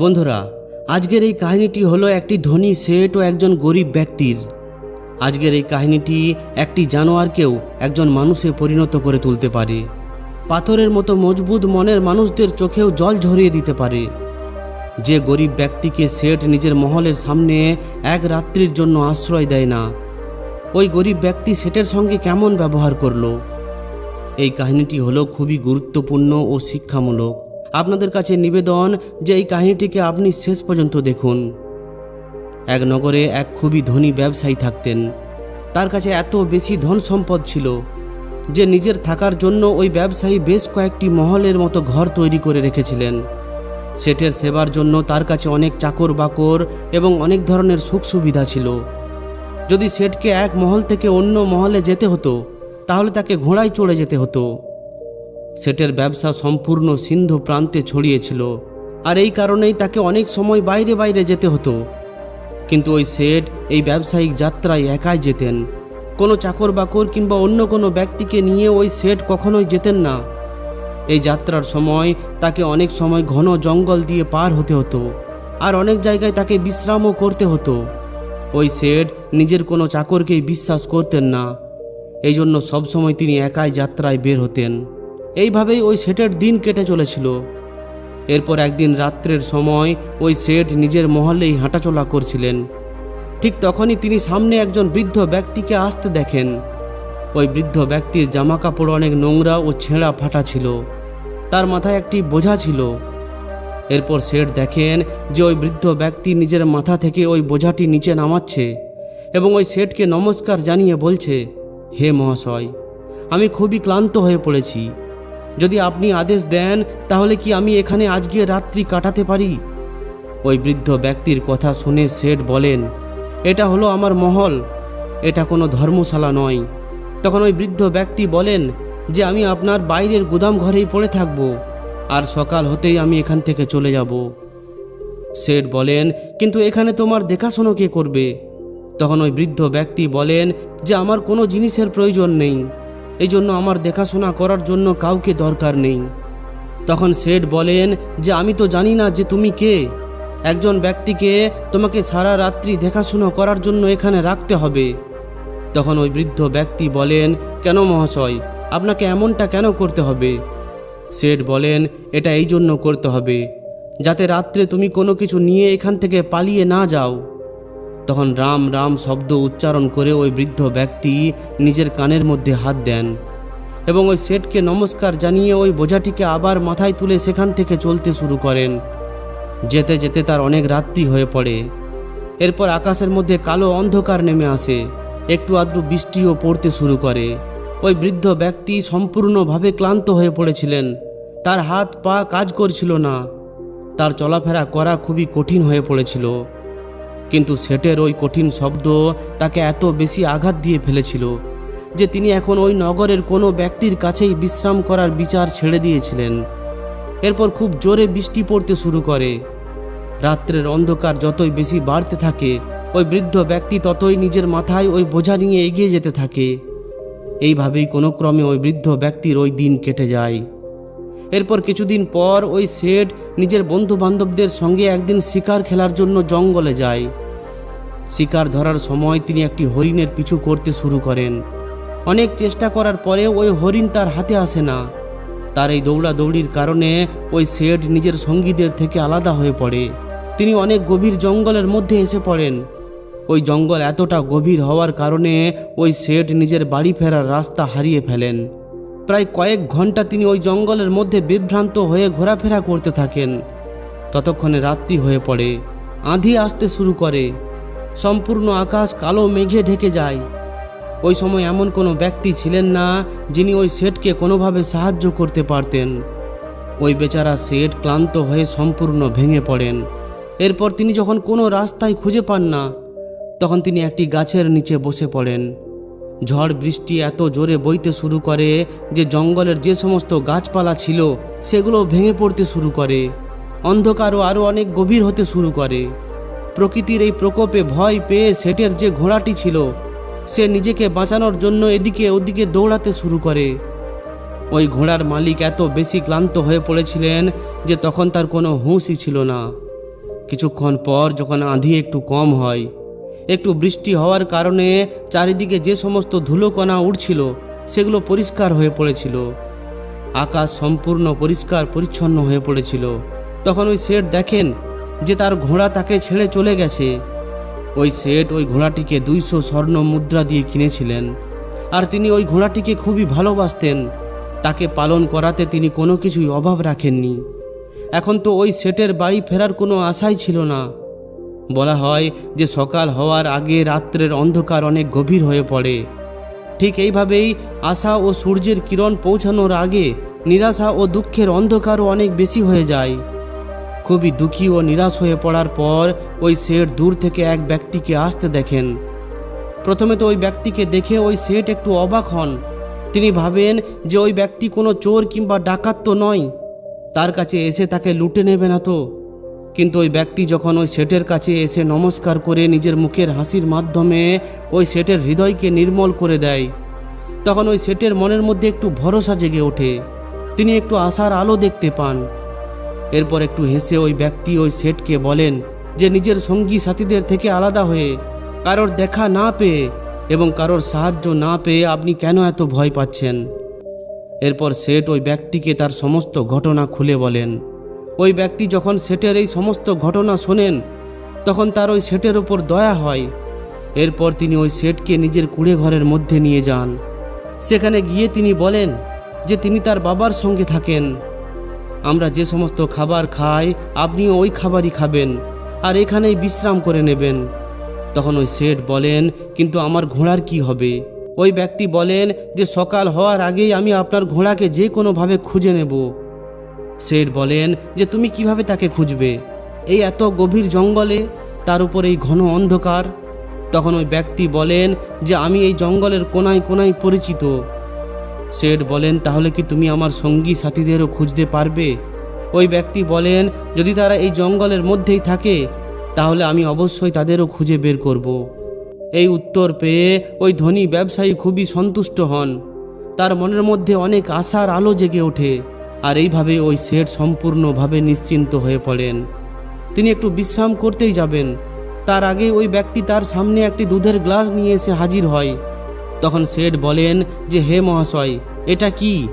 বন্ধুরা, আজকের এই কাহিনীটি হলো একটি ধনী সেট ও একজন গরিব ব্যক্তির। আজকের এই কাহিনীটি একটি জানোয়ারকেও একজন মানুষে পরিণত করে তুলতে পারে। পাথরের মতো মজবুত মনের মানুষদের চোখেও জল ঝরিয়ে দিতে পারে। যে গরিব ব্যক্তিকে সেট নিজের মহলের সামনে এক রাত্রির জন্য আশ্রয় দেয় না, ওই গরিব ব্যক্তি সেটের সঙ্গে কেমন ব্যবহার করল? এই কাহিনীটি হলো খুবই গুরুত্বপূর্ণ ও শিক্ষামূলক। আপনাদের কাছে নিবেদন যে এই কাহিনীটিকে আপনি শেষ পর্যন্ত দেখুন। এক নগরে এক খুবই ধনী ব্যবসায়ী থাকতেন। তার কাছে এত বেশি ধন সম্পদ ছিল যে নিজের থাকার জন্য ওই ব্যবসায়ী বেশ কয়েকটি মহলের মতো ঘর তৈরি করে রেখেছিলেন। সেটের সেবার জন্য তার কাছে অনেক চাকর বাকর এবং অনেক ধরনের সুখ সুবিধা ছিল। যদি সেটকে এক মহল থেকে অন্য মহলে যেতে হতো, তাহলে তাকে ঘোড়ায় চড়ে যেতে হতো। সেটের ব্যবসা সম্পূর্ণ সিন্ধু প্রান্তে ছড়িয়েছিল, আর এই কারণেই তাকে অনেক সময় বাইরে বাইরে যেতে হতো। কিন্তু ওই সেট, এই ব্যবসায়িক যাত্রায় একাই যেতেন। কোনো চাকর বাকর কিংবা অন্য কোনো ব্যক্তিকে নিয়ে ওই সেট কখনোই যেতেন না। এই যাত্রার সময় তাকে অনেক সময় ঘন জঙ্গল দিয়ে পার হতে হতো, আর অনেক জায়গায় তাকে বিশ্রামও করতে হতো। ওই সেট নিজের কোনো চাকরকেই বিশ্বাস করতেন না। এই জন্য সবসময় তিনি একাই যাত্রায় বের হতেন। এইভাবেই ওই সেটের দিন কেটে চলেছিল। এরপর একদিন রাত্রের সময় ওই সেট নিজের মহলেই হাঁটাচলা করছিলেন। ঠিক তখনই তিনি সামনে একজন বৃদ্ধ ব্যক্তিকে আসতে দেখেন। ওই বৃদ্ধ ব্যক্তির জামা কাপড় অনেক নোংরা ও ছেঁড়া ফাটা ছিল। তার মাথায় একটি বোঝা ছিল। এরপর সেট দেখেন যে ওই বৃদ্ধ ব্যক্তি নিজের মাথা থেকে ওই বোঝাটি নিচে নামাচ্ছে এবং ওই সেটকে নমস্কার জানিয়ে বলছে, হে মহাশয়, আমি খুবই ক্লান্ত হয়ে পড়েছি। যদি আপনি আদেশ দেন, তাহলে কি আমি এখানে আজকে রাত্রি কাটাতে পারি? ওই বৃদ্ধ ব্যক্তির কথা শুনে সেট বলেন, এটা হলো আমার মহল, এটা কোনো ধর্মশালা নয়। তখন ওই বৃদ্ধ ব্যক্তি বলেন যে, আমি আপনার বাইরের গুদাম ঘরেই পড়ে থাকব, আর সকাল হতেই আমি এখান থেকে চলে যাব। সেট বলেন, কিন্তু এখানে তোমার দেখাশোনা কে করবে? তখন ওই বৃদ্ধ ব্যক্তি বলেন যে, আমার কোনো জিনিসের প্রয়োজন নেই। এই জন্য আমার দেখাশোনা করার জন্য কাউকে দরকার নেই। তখন সেট বলেন যে, আমি তো জানি না যে তুমি কে। একজন ব্যক্তিকে তোমাকে সারা রাত্রি দেখাশুনো করার জন্য এখানে রাখতে হবে। তখন ওই বৃদ্ধ ব্যক্তি বলেন, কেন মহাশয়, আপনাকে এমনটা কেন করতে হবে? সেট বলেন, এটা এই জন্য করতে হবে, যাতে রাত্রে তুমি কোনো কিছু নিয়ে এখান থেকে পালিয়ে না যাও। তখন রাম রাম শব্দ উচ্চারণ করে ওই বৃদ্ধ ব্যক্তি নিজের কানের মধ্যে হাত দেন এবং ওই সেটকে নমস্কার জানিয়ে ওই বোঝাটিকে আবার মাথায় তুলে সেখান থেকে চলতে শুরু করেন। যেতে যেতে তার অনেক রাত্রি হয়ে পড়ে। এরপর আকাশের মধ্যে কালো অন্ধকার নেমে আসে। একটু আধটু বৃষ্টিও পড়তে শুরু করে। ওই বৃদ্ধ ব্যক্তি সম্পূর্ণভাবে ক্লান্ত হয়ে পড়েছিলেন। তার হাত পা কাজ করছিল না। তার চলাফেরা করা খুবই কঠিন হয়ে পড়েছিল। কিন্তু সেটের ওই কঠিন শব্দ তাকে এত বেশি আঘাত দিয়ে ফেলেছিল যে তিনি এখন ওই নগরের কোনো ব্যক্তির কাছেই বিশ্রাম করার বিচার ছেড়ে দিয়েছিলেন। এরপর খুব জোরে বৃষ্টি পড়তে শুরু করে। রাত্রের অন্ধকার যতই বেশি বাড়তে থাকে, ওই বৃদ্ধ ব্যক্তি ততই নিজের মাথায় ওই বোঝা নিয়ে এগিয়ে যেতে থাকে। এইভাবেই কোনো ক্রমে ওই বৃদ্ধ ব্যক্তির ওই দিন কেটে যায়। এরপর কিছুদিন পর ওই শেঠ নিজের বন্ধু বান্ধবদের সঙ্গে একদিন শিকার খেলার জন্য জঙ্গলে যায়। শিকার ধরার সময় তিনি একটি হরিণের পিছু করতে শুরু করেন। অনেক চেষ্টা করার পরে ওই হরিণ তার হাতে আসে না। তার এই দৌড়াদৌড়ির কারণে ওই শেঠ নিজের সঙ্গীদের থেকে আলাদা হয়ে পড়ে। তিনি অনেক গভীর জঙ্গলের মধ্যে এসে পড়েন। ওই জঙ্গল এতটা গভীর হওয়ার কারণে ওই শেঠ নিজের বাড়ি ফেরার রাস্তা হারিয়ে ফেলেন। প্রায় কয়েক ঘণ্টা তিনি ওই জঙ্গলের মধ্যে বিভ্রান্ত হয়ে ঘোরাফেরা করতে থাকেন। ততক্ষণে রাত্রি হয়ে পড়ে। আঁধি আসতে শুরু করে। সম্পূর্ণ আকাশ কালো মেঘে ঢেকে যায়। ওই সময় এমন কোনো ব্যক্তি ছিলেন না যিনি ওই সেটকে কোনোভাবে সাহায্য করতে পারতেন। ওই বেচারা সেট ক্লান্ত হয়ে সম্পূর্ণ ভেঙে পড়েন। এরপর তিনি যখন কোনো রাস্তায় খুঁজে পান না, তখন তিনি একটি গাছের নিচে বসে পড়েন। ঝড় বৃষ্টি এত জোরে বইতে শুরু করে যে জঙ্গলের যে সমস্ত গাছপালা ছিল, সেগুলো ভেঙে পড়তে শুরু করে। অন্ধকারও আরও অনেক গভীর হতে শুরু করে। প্রকৃতির এই প্রকোপে ভয় পেয়ে সেটের যে ঘোড়াটি ছিল, সে নিজেকে বাঁচানোর জন্য এদিকে ওদিকে দৌড়াতে শুরু করে। ওই ঘোড়ার মালিক এত বেশি ক্লান্ত হয়ে পড়েছিলেন যে তখন তার কোনো হুঁশই ছিল না। কিছুক্ষণ পর যখন আঁধি একটু কম হয় একটু বৃষ্টি হওয়ার কারণে চারিদিকে যে সমস্ত ধুলোকণা উঠছিল সেগুলো পরিষ্কার হয়ে পড়েছিল। আকাশ সম্পূর্ণ পরিষ্কার পরিচ্ছন্ন হয়ে পড়েছিল। তখন ওই শেঠ দেখেন যে তার ঘোড়া তাকে ছেড়ে চলে গেছে। ওই শেঠ ওই ঘোড়াটিকে দুইশো স্বর্ণ মুদ্রা দিয়ে কিনেছিলেন। আর তিনি ওই ঘোড়াটিকে খুবই ভালোবাসতেন। তাকে পালন করাতে তিনি কোনো কিছুই অভাব রাখেননি। এখন তো ওই সেটের বাড়ি ফেরার কোনো আশাই ছিল না। বলা হয় যে সকাল হওয়ার আগে রাত্রের অন্ধকার অনেক গভীর হয়ে পড়ে। ঠিক এইভাবেই আশা ও সূর্যের কিরণ পৌঁছানোর আগে নিরাশা ও দুঃখের অন্ধকারও অনেক বেশি হয়ে যায়। খুবই দুঃখী ও নিরাশ হয়ে পড়ার পর ওই শেঠ দূর থেকে এক ব্যক্তিকে আসতে দেখেন। প্রথমে তো ওই ব্যক্তিকে দেখে ওই শেঠ একটু অবাক হন। তিনি ভাবেন যে ওই ব্যক্তি কোনো চোর কিংবা ডাকাত তো নয়। তার কাছে এসে তাকে লুটে নেবে না তো। কিন্তু ওই ব্যক্তি যখন ওই শেঠের কাছে এসে নমস্কার করে নিজের মুখের হাসির মাধ্যমে ওই শেঠের হৃদয়কে নির্মল করে দেয়, তখন ওই শেঠের মনের মধ্যে একটু ভরসা জেগে ওঠে। তিনি একটু আশার আলো দেখতে পান। এরপর একটু হেসে ওই ব্যক্তি ওই শেঠকে বলেন যে নিজের সঙ্গী সাথীদের থেকে আলাদা হয়ে কারোর দেখা না পেয়ে এবং কারোর সাহায্য না পেয়ে আপনি কেন এত ভয় পাচ্ছেন? এরপর শেঠ ওই ব্যক্তিকে তার সমস্ত ঘটনা খুলে বলেন। ওই ব্যক্তি যখন শেঠের এই সমস্ত ঘটনা শোনেন, তখন তার ওই শেঠের ওপর দয়া হয়। এরপর তিনি ওই শেঠকে নিজের কুড়ে ঘরের মধ্যে নিয়ে যান। সেখানে গিয়ে তিনি বলেন যে তিনি তার বাবার সঙ্গে থাকেন। আমরা যে সমস্ত খাবার খাই, আপনিও ওই খাবারই খাবেন আর এখানেই বিশ্রাম করে নেবেন। তখন ওই শেঠ বলেন, কিন্তু আমার ঘোড়ার কি হবে? ওই ব্যক্তি বলেন যে, সকাল হওয়ার আগেই আমি আপনার ঘোড়াকে যে কোনোভাবে খুঁজে নেব। শেঠ বলেন যে তুমি কীভাবে তাকে খুঁজবে? এই এত গভীর জঙ্গলে তার উপর এই ঘন অন্ধকার। তখন ওই ব্যক্তি বলেন যে আমি এই জঙ্গলের কোনায় কোনায় পরিচিত। শেঠ বলেন, তাহলে কি তুমি আমার সঙ্গী সাথীদেরও খুঁজতে পারবে? ওই ব্যক্তি বলেন, যদি তারা এই জঙ্গলের মধ্যেই থাকে, তাহলে আমি অবশ্যই তাদেরও খুঁজে বের করব। এই উত্তর পেয়ে ওই ধনী ব্যবসায়ী খুবই সন্তুষ্ট হন। তার মনের মধ্যে অনেক আশার আলো জেগে ওঠে। আর এইভাবে ওই শেঠ সম্পূর্ণভাবে নিশ্চিন্ত হয়ে পড়েন। তিনি একটু বিশ্রাম করতেই যাবেন। তার আগে ওই ব্যক্তি তার সামনে একটি দুধের গ্লাস নিয়ে এসে হাজির হয়। তখন শেঠ বলেন যে, হে মহাশয়, এটা কি?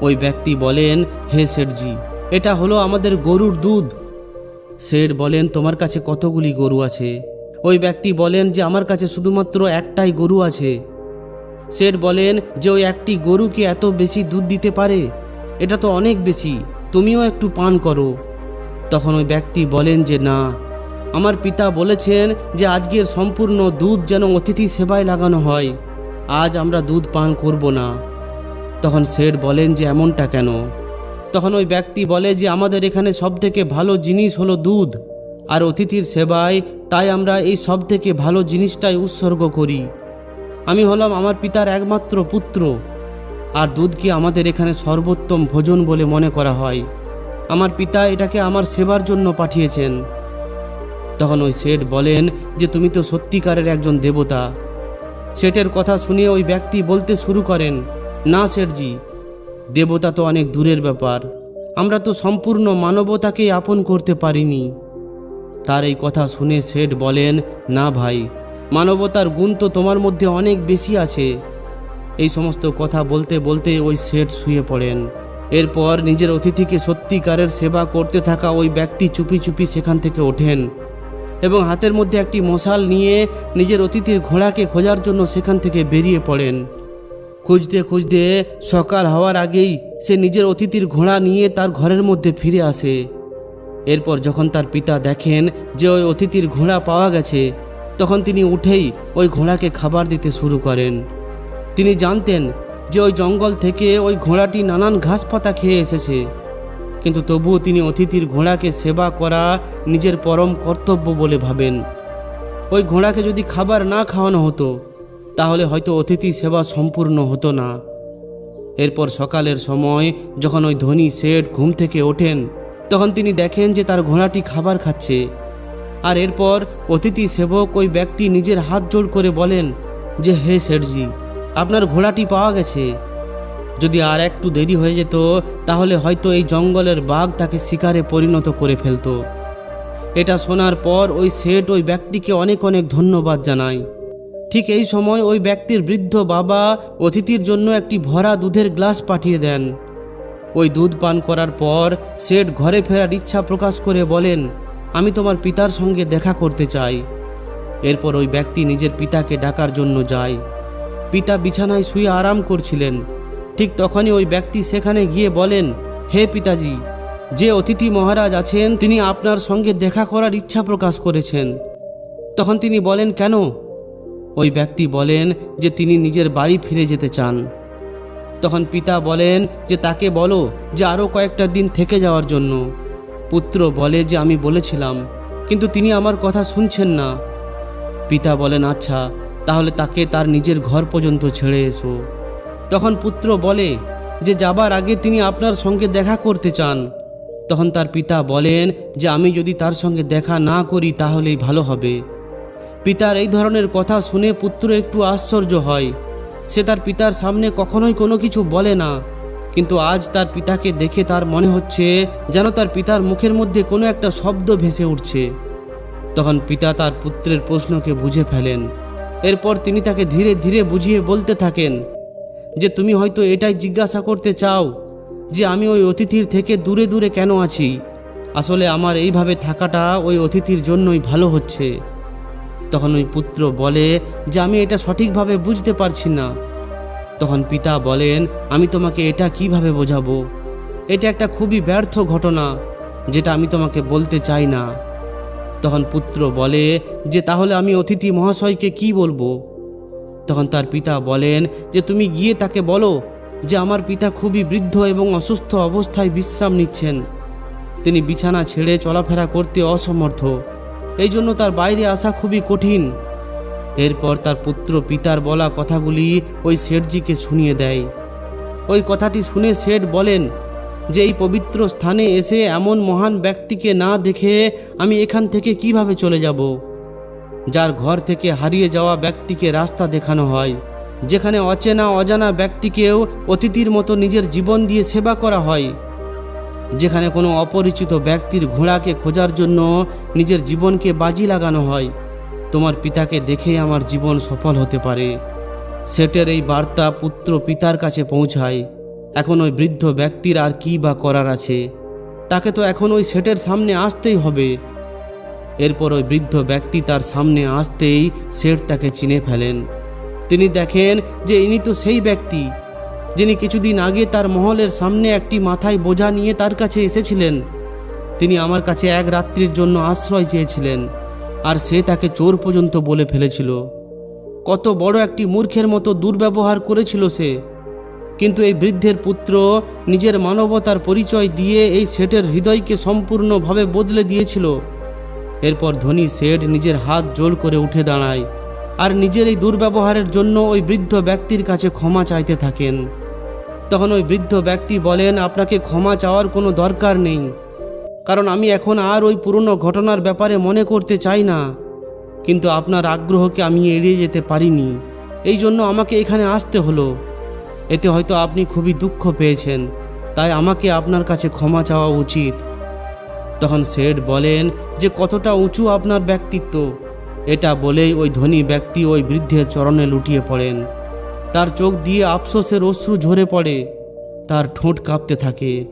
ওই ব্যক্তি বলেন, হে শেঠজি, এটা হলো আমাদের গরুর দুধ। শেঠ বলেন, তোমার কাছে কতগুলি গরু আছে? ওই ব্যক্তি বলেন যে, আমার কাছে শুধুমাত্র একটাই গরু আছে। শেঠ বলেন যে, ওই একটি গরু কি এত বেশি দুধ দিতে পারে? এটা তো অনেক বেশি, তুমিও একটু পান করো। তখন ওই ব্যক্তি বলেন যে, না, আমার পিতা বলেছেন যে, আজকের সম্পূর্ণ দুধ যেন অতিথি সেবায় লাগানো হয়, আজ আমরা দুধ পান করব না। তখন শেঠ বলেন যে, এমনটা কেন? তখন ওই ব্যক্তি বলে যে, আমাদের এখানে সব থেকে ভালো জিনিস হলো দুধ, আর অতিথির সেবায় তাই আমরা এই সব থেকে ভালো জিনিসটাই উৎসর্গ করি। আমি হলাম আমার পিতার একমাত্র পুত্র আর দুধকে আমাদের এখানে সর্বোত্তম ভোজন বলে মনে করা হয়? আমার পিতা এটাকে আমার সেবার জন্য পাঠিয়েছেন। তখন ওই শেঠ বলেন যে, তুমি তো সত্যিকারের একজন দেবতা। শেঠের কথা শুনে ওই ব্যক্তি বলতে শুরু করেন, না শেঠজি দেবতা তো অনেক দূরের ব্যাপার। আমরা তো সম্পূর্ণ মানবতাকেই আপন করতে পারিনি। তার এই কথা শুনে শেঠ বলেন, না ভাই, মানবতার গুণ তো তোমার মধ্যে অনেক বেশি আছে। এই সমস্ত কথা বলতে বলতে ওই শেঠ শুয়ে পড়েন। এরপর নিজের অতিথিকে সত্যিকারের সেবা করতে থাকা ওই ব্যক্তি চুপি চুপি সেখান থেকে ওঠেন এবং হাতের মধ্যে একটি মশাল নিয়ে নিজের অতিথির ঘোড়াকে খোঁজার জন্য সেখান থেকে বেরিয়ে পড়েন। খুঁজতে খুঁজতে সকাল হওয়ার আগেই সে নিজের অতিথির ঘোড়া নিয়ে তার ঘরের মধ্যে ফিরে আসে। এরপর যখন তার পিতা দেখেন যে ওই অতিথির ঘোড়া পাওয়া গেছে, তখন তিনি উঠেই ওই ঘোড়াকে খাবার দিতে শুরু করেন। তিনি জানতেন যে ওই জঙ্গল থেকে ওই ঘোড়াটি নানান ঘাস পাতা খেয়ে এসেছে। কিন্তু তবুও তিনি অতিথির ঘোড়াকে সেবা করা নিজের পরম কর্তব্য বলে ভাবেন। ওই ঘোড়াকে যদি খাবার না খাওয়ানো হতো, তাহলে হয়তো অতিথি সেবা সম্পূর্ণ হতো না। এরপর সকালের সময় যখন ওই ধনী শেঠ ঘুম থেকে ওঠেন, তখন তিনি দেখেন যে তার ঘোড়াটি খাবার খাচ্ছে। আর এরপর অতিথি সেবক ওই ব্যক্তি নিজের হাত জোড় করে বলেন যে, হে শেঠজি আপনার ঘোড়াটি পাওয়া গেছে। যদি আর একটু দেরি হয়ে যেত, তাহলে হয়তো এই জঙ্গলের বাঘ তাকে শিকারে পরিণত করে ফেলতো। এটা শোনার পর ওই সেট ওই ব্যক্তিকে অনেক অনেক ধন্যবাদ জানায় ঠিক এই সময় ওই ব্যক্তির বৃদ্ধ বাবা অতিথির জন্য একটি ভরা দুধের গ্লাস পাঠিয়ে দেন। ওই দুধ পান করার পর সেট ঘরে ফেরার ইচ্ছা প্রকাশ করে বলেন, আমি তোমার পিতার সঙ্গে দেখা করতে চাই। এরপর ওই ব্যক্তি নিজের পিতাকে ডাকার জন্য যায়। পিতা বিছানায় শুয়ে আরাম করছিলেন। ঠিক তখনই ওই ব্যক্তি সেখানে গিয়ে বলেন, হে পিতাজি, যে অতিথি মহারাজ আছেন, তিনি আপনার সঙ্গে দেখা করার ইচ্ছা প্রকাশ করেছেন। তখন তিনি বলেন, কেন? ওই ব্যক্তি বলেন যে তিনি নিজের বাড়ি ফিরে যেতে চান। তখন পিতা বলেন যে, তাকে বলো যে আরও কয়েকটা দিন থেকে যাওয়ার জন্য। পুত্র বলে যে, আমি বলেছিলাম, কিন্তু তিনি আমার কথা শুনছেন না। পিতা বলেন আচ্ছা তাহলে তাকে তার নিজের ঘর পর্যন্ত ছেড়ে এসো। তখন পুত্র বলে যে যাবার আগে তিনি আপনার সঙ্গে দেখা করতে চান। তখন তার পিতা বলেন যে আমি যদি তার সঙ্গে দেখা না করি তাহলেই ভালো হবে। পিতার এই ধরনের কথা শুনে পুত্র একটু আশ্চর্য হয়। সে তার পিতার সামনে কখনোই কোনো কিছু বলে না। কিন্তু আজ তার পিতাকে দেখে তার মনে হচ্ছে যেন তার পিতার মুখের মধ্যে কোনো একটা শব্দ ভেসে উঠছে। তখন পিতা তার পুত্রের প্রশ্নকে বুঝে ফেলেন। এরপর তিনি তাকে ধীরে ধীরে বুঝিয়ে বলতে থাকেন যে তুমি হয়তো এটাই জিজ্ঞাসা করতে চাও যে আমি ওই অতিথির থেকে দূরে দূরে কেন আছি? আসলে আমার এইভাবে থাকাটা ওই অতিথির জন্যই ভালো হচ্ছে। তখন ওই পুত্র বলে যে আমি এটা সঠিকভাবে বুঝতে পারছি না। তখন পিতা বলেন, আমি তোমাকে এটা কীভাবে বোঝাবো? এটা একটা খুবই ব্যর্থ ঘটনা, যেটা আমি তোমাকে বলতে চাই না। তখন পুত্র বলে, যে তাহলে আমি অতিথি মহাশয়কে কি বলব? তখন তার পিতা বলেন, যে তুমি গিয়ে তাকে বলো যে আমার পিতা খুবই বৃদ্ধ এবং অসুস্থ অবস্থায় বিশ্রাম নিচ্ছেন। তিনি বিছানা ছেড়ে চলাফেরা করতে অসমর্থ। এই জন্য তার বাইরে আসা খুবই কঠিন। এরপর তার পুত্র পিতার বলা কথাগুলি ওই শেঠজিকে শুনিয়ে দেয়। ওই কথাটি শুনে শেঠ বলেন যে এই পবিত্র স্থানে এসে এমন মহান ব্যক্তিকে না দেখে আমি এখান থেকে কীভাবে চলে যাব? যার ঘর থেকে হারিয়ে যাওয়া ব্যক্তিকে রাস্তা দেখানো হয়, যেখানে অচেনা অজানা ব্যক্তিকেও অতিথির মতো নিজের জীবন দিয়ে সেবা করা হয়, যেখানে কোনো অপরিচিত ব্যক্তির ঘোড়াকে খোঁজার জন্য নিজের জীবনকে বাজি লাগানো হয়। তোমার পিতাকে দেখে আমার জীবন সফল হতে পারে। সেটের এই বার্তা পুত্র পিতার কাছে পৌঁছায়। এখন ওই বৃদ্ধ ব্যক্তির আর কি বা করার আছে? তাকে তো এখন ওই সেটের সামনে আসতেই হবে। এরপর ওই বৃদ্ধ ব্যক্তি তার সামনে আসতেই শেঠ তাকে চিনে ফেলেন। তিনি দেখেন যে ইনি তো সেই ব্যক্তি, যিনি কিছুদিন আগে তার মহলের সামনে একটি মাথায় বোঝা নিয়ে তার কাছে এসেছিলেন। তিনি আমার কাছে এক রাত্রির জন্য আশ্রয় চেয়েছিলেন, আর সে তাকে চোর পর্যন্ত বলে ফেলেছিল। কত বড় একটি মূর্খের মতো দুর্ব্যবহার করেছিল সে। কিন্তু এই বৃদ্ধের পুত্র নিজের মানবতার পরিচয় দিয়ে এই শেঠের হৃদয়কে সম্পূর্ণভাবে বদলে দিয়েছিল। এরপর ধনী শেঠ নিজের হাত জোর করে উঠে দাঁড়ায় আর নিজের এই দুর্ব্যবহারের জন্য ওই বৃদ্ধ ব্যক্তির কাছে ক্ষমা চাইতে থাকেন। তখন ওই বৃদ্ধ ব্যক্তি বলেন, আপনাকে ক্ষমা চাওয়ার কোনো দরকার নেই, কারণ আমি এখন আর ওই পুরনো ঘটনার ব্যাপারে মনে করতে চাই না। কিন্তু আপনার আগ্রহকে আমি এড়িয়ে যেতে পারিনি। এই জন্য আমাকে এখানে আসতে হলো। এতে হয়তো আপনি খুবই দুঃখ পেয়েছেন। তাই আমাকে আপনার কাছে ক্ষমা চাওয়া উচিত। তখন শেঠ বলেন যে কতটা উঁচু আপনার ব্যক্তিত্ব। এটা বলেই ওই ধনী ব্যক্তি ওই বৃদ্ধের চরণে লুটিয়ে পড়েন। তার চোখ দিয়ে আফসোসের অশ্রু ঝরে পড়ে। তার ঠোঁট কাঁপতে থাকে।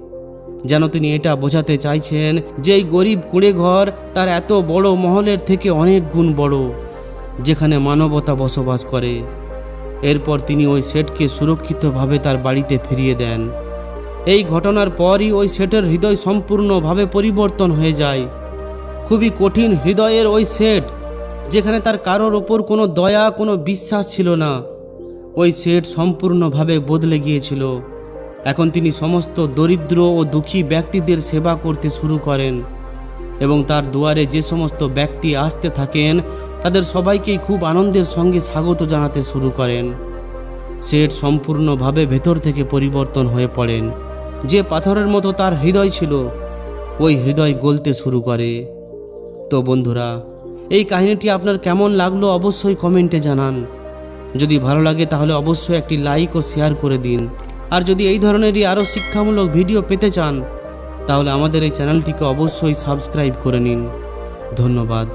যেন তিনি এটা বোঝাতে চাইছেন যে এই গরিব কুঁড়ে ঘর তার এত বড় মহলের থেকে অনেক গুণ বড়, যেখানে মানবতা বসবাস করে। এরপর তিনি ওই শেঠকে সুরক্ষিতভাবে তার বাড়িতে ফিরিয়ে দেন। এই ঘটনার পরই ওই শেঠের হৃদয় সম্পূর্ণভাবে পরিবর্তন হয়ে যায়। খুবই কঠিন হৃদয়ের ওই শেঠ, যেখানে তার কারোর ওপর কোনো দয়া, কোনো বিশ্বাস ছিল না। ওই শেঠ সম্পূর্ণভাবে বদলে গিয়েছিল। এখন তিনি সমস্ত দরিদ্র ও দুঃখী ব্যক্তিদের সেবা করতে শুরু করেন এবং তার দুয়ারে যে সমস্ত ব্যক্তি আসতে থাকেন তাদের সবাইকেই খুব আনন্দের সঙ্গে স্বাগত জানাতে শুরু করেন। শেঠ সম্পূর্ণভাবে ভেতর থেকে পরিবর্তন হয়ে পড়েন। যে পাথরের মতো তার হৃদয় ছিল, ওই হৃদয় গলতে শুরু করে। তো বন্ধুরা, এই কাহিনীটি আপনার কেমন লাগল অবশ্যই কমেন্টে জানান। যদি ভালো লাগে তাহলে অবশ্যই একটি লাইক ও শেয়ার করে দিন। আর যদি এই ধরনেরই আরও শিক্ষামূলক ভিডিও পেতে চান, তাহলে আমাদের এই চ্যানেলটিকে অবশ্যই সাবস্ক্রাইব করে নিন। ধন্যবাদ।